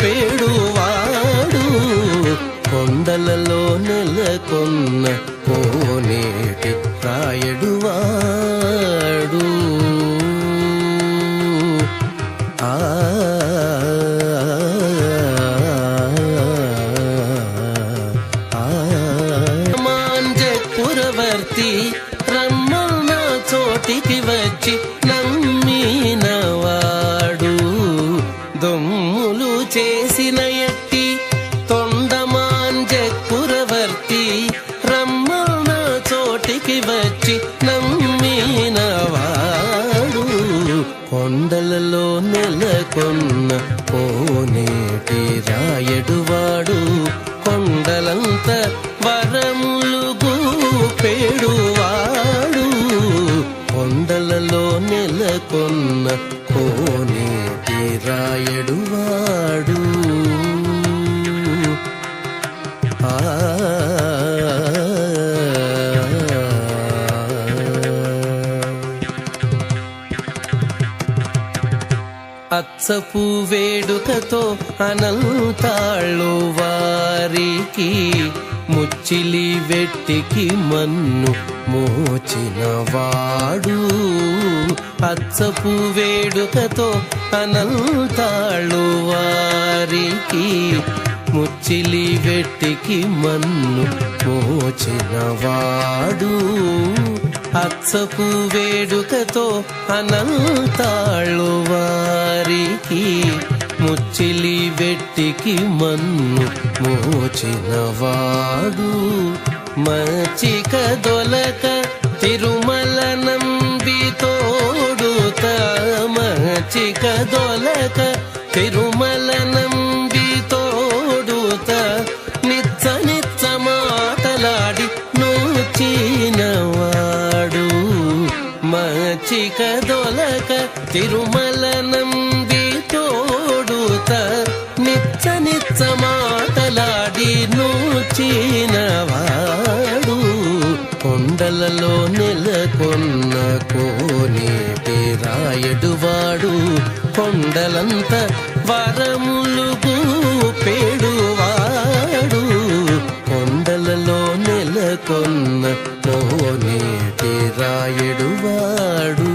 పేడువాడు కొండలలో నెలకొన్న కోనేటి రాయడువాడు చోటికి వచ్చి నమ్మినవాడు కొండలలో నెలకొన్న కోనేటి రాయడువాడు కొండలంత వరములు గూపెడువాడు కొండలలో నెలకొన్న కోనే సపు వేడుకతో అనంతాళ్ళు వారికి ముచ్చిలి వెట్టికి మన్ను మోచినవాడు. అచ్చపు వేడుకతో అనంతాళ్ళు వారికి ముచ్చిలి వెట్టికి మన్ను మోచినవాడు. అచ్చపు వేడుకతో అనంతాళ్ళు వారి వారికి ముచ్చిలి వెట్టికి మన్ను మోచినవాడు. మచిక దొలక తిరుమల నంబి తోడుత మచిక దొలక తిరుమల నంబి తోడుత నిత్య నిత్య మాటలాడి నోచినవాడు. మచిక దొలక తిరుమల సమాతలాడి నూచినవాడు కొండలలో నెలకొన్న కోనేటి రాయడువాడు కొండలంత వరములు పేడువాడు కొండలలో నెలకొన్న కోనేటి రాయడువాడు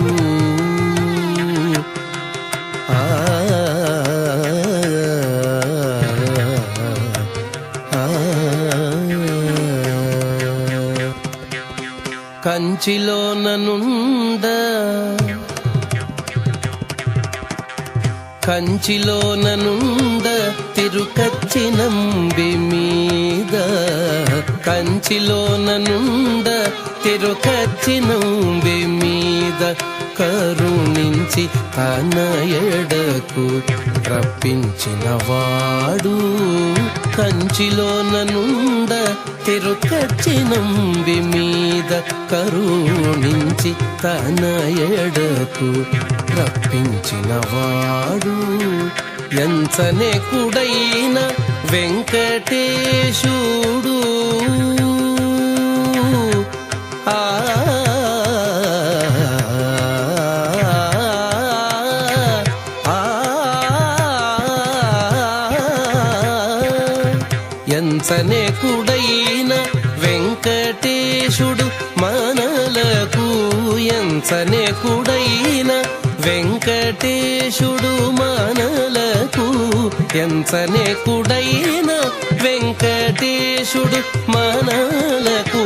కంచిలోననుండ. కంచిలోననుండ తిరుకచ్చినంబి మీద. కంచిలోననుండ తిరుకచ్చినంబి మీద. కరుణించి తన ఎడకు రప్పించిన వాడు కంచిలోననుండ తిరుకచ్చినంబి మీద కరుణించి తన ఎడకు రప్పించిన వాడు ఎంతనే కుడైన వెంకటేశుడు. ఆ ఎంచనే కుడైన వెంకటేశుడు మనలకు ఎంచనే కుడైన వెంకటేశుడు మనలకు ఎంచనే కుడైన వెంకటేశుడు మనలకు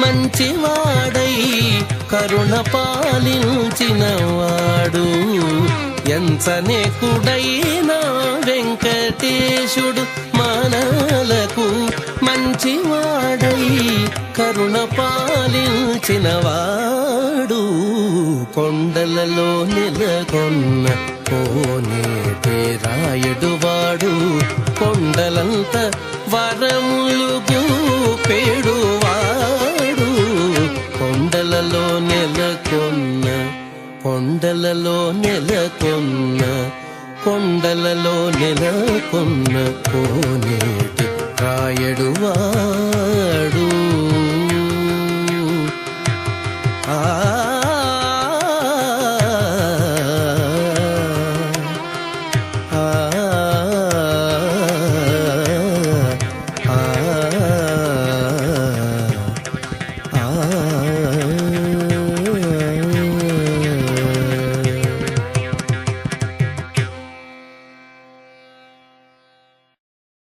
మంచివాడై కరుణ పాలించినవాడు ఎంచనే వెంకటేశుడు మన మనలకు మంచివాడై కరుణ పాలించినవాడు కొండలలో నెలకొన్న కోనేటి రాయుడువాడు కొండల కొండలంత వరములు పేడువాడు కొండలలో నెలకొన్న కొండలలో నెలకొన్న కొండలలో నెలకొన్న కోనేటి రాయడువాడు Ah